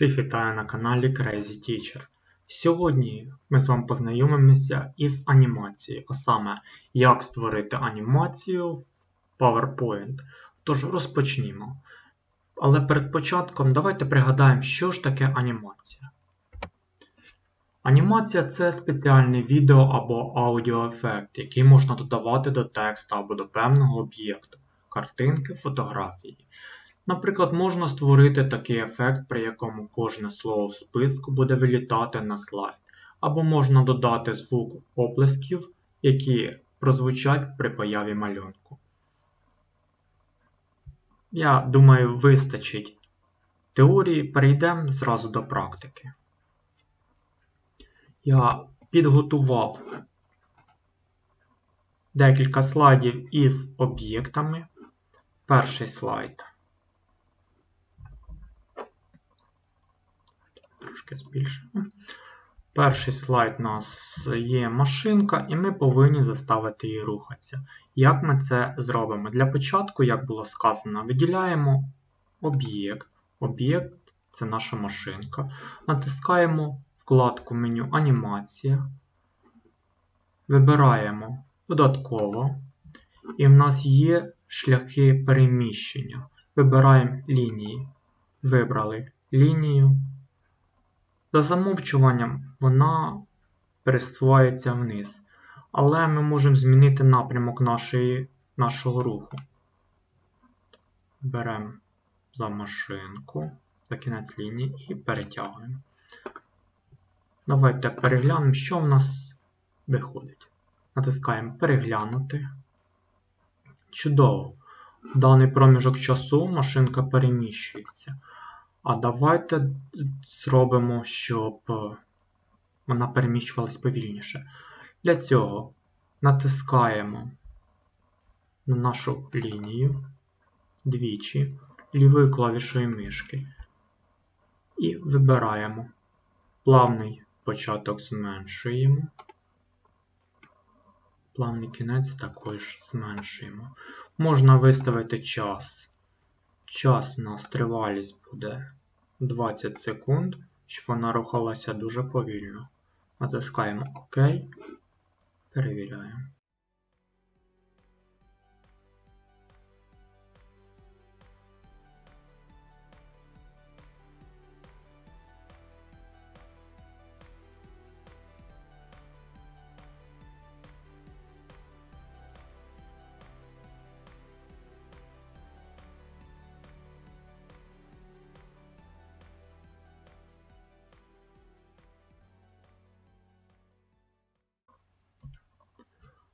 Всіх вітаю на каналі Crazy Teacher. Сьогодні ми з вами познайомимося із анімацією, а саме, як створити анімацію в PowerPoint. Тож розпочнімо. Але перед початком давайте пригадаємо, що ж таке анімація. Анімація це спеціальний відео або аудіоефект, який можна додавати до тексту або до певного об'єкту, картинки, фотографії. Наприклад, можна створити такий ефект, при якому кожне слово в списку буде вилітати на слайд, або можна додати звук оплесків, які прозвучать при появі малюнку. Я думаю, вистачить теорії, перейдемо зразу до практики. Я підготував декілька слайдів із об'єктами. Перший слайд. Трошки збільшимо. Перший слайд у нас є машинка, і ми повинні заставити її рухатися. Як ми це зробимо? Для початку, як було сказано, виділяємо об'єкт. Об'єкт це наша машинка. Натискаємо вкладку меню Анімація. Вибираємо додатково. І в нас є шляхи переміщення. Вибираємо лінії. Вибрали лінію. За замовчуванням вона пересувається вниз. Але ми можемо змінити напрямок нашої, нашого руху. Беремо за машинку, за кінець лінії і перетягуємо. Давайте переглянемо, що в нас виходить. Натискаємо Переглянути. Чудово! В даний проміжок часу машинка переміщується. А давайте зробимо, щоб вона переміщувалась повільніше. Для цього натискаємо на нашу лінію двічі лівою клавішою мишки і вибираємо плавний початок зменшуємо. Плавний кінець також зменшуємо. Можна виставити час. Час на тривалість буде 20 секунд, щоб вона рухалася дуже повільно. Натискаємо ОК, перевіряємо.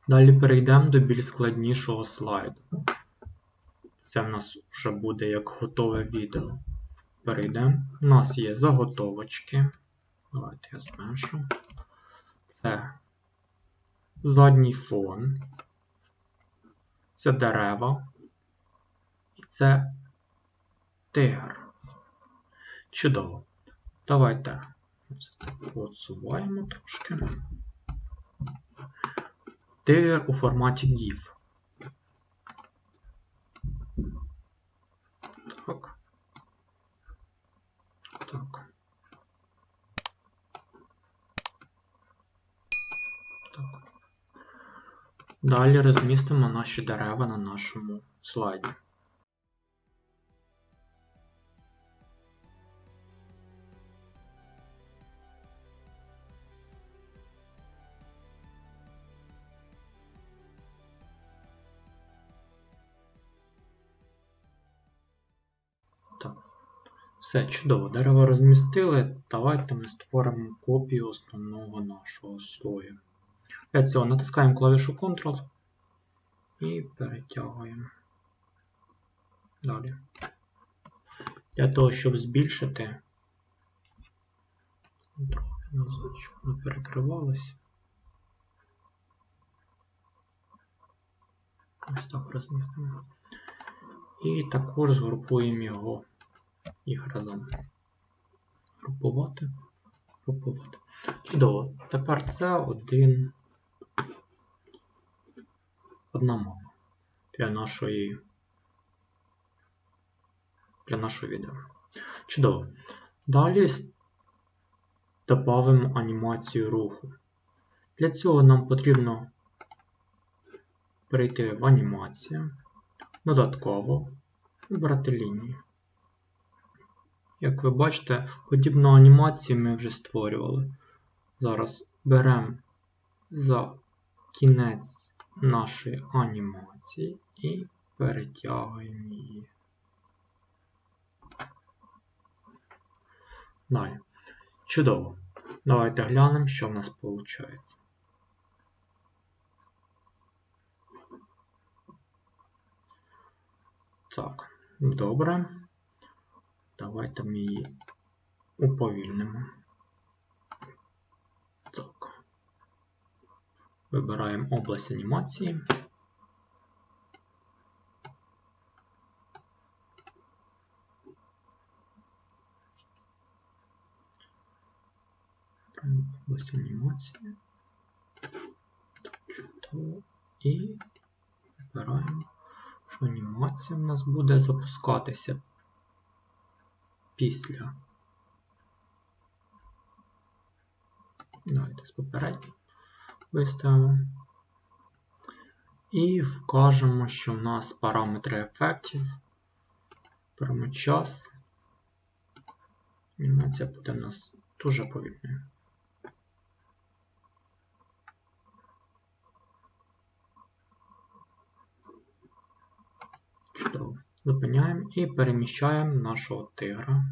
Далі перейдемо до більш складнішого слайду. Це в нас вже буде як готове відео. Перейдемо. У нас є заготовочки. Давайте я зменшу. Це задній фон. Це дерева. І це тигр. Чудово. Давайте це подсуваємо трошки. Тигр у форматі GIF. Так. Так. Так. Далі розмістимо наші дерева на нашому слайді. Все, чудово. Дерево розмістили. Давайте ми створимо копію основного нашого слою. Для цього натискаємо клавішу Ctrl і перетягуємо. Далі. Для того, щоб збільшити, трохи назад, щоб. Ось так розмістимо. І також згрупуємо його їх разом. Групувати, групувати. Чудово. Тепер це один одна мова для нашої для нашого відео. Чудово. Далі додамо анімацію руху. Для цього нам потрібно перейти в анімацію, додатково вибрати лінію. Як ви бачите, подібну анімацію ми вже створювали. Зараз беремо за кінець нашої анімації і перетягуємо її. Далі. Чудово. Давайте глянемо, що в нас виходить. Так, добре. Давайте ми її уповільнимо. Так. Вибираємо область анімації. область анімації. Чудово. І вибираємо, що анімація в нас буде запускатися після. Давайте з попередньо виставимо. І вкажемо, що в нас параметри ефектів. Беремо час. Анімація буде в нас дуже повільною. Чудово. Зупиняємо і переміщаємо нашого тигра.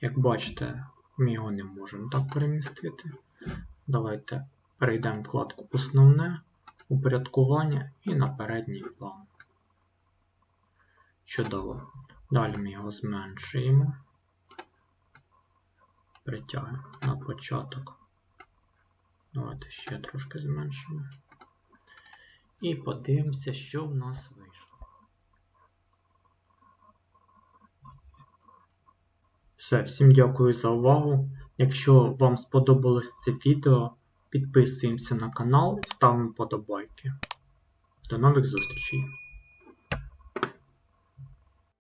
Як бачите, ми його не можемо так перемістити. Давайте перейдемо в вкладку Основне, упорядкування і на передній план. Чудово. Далі ми його зменшуємо. Притягуємо на початок. Давайте ще трошки зменшимо. І подивимося, що в нас вийшло. Все, всім дякую за увагу. Якщо вам сподобалось це відео, підписуємося на канал і ставимо подобайки. До нових зустрічей!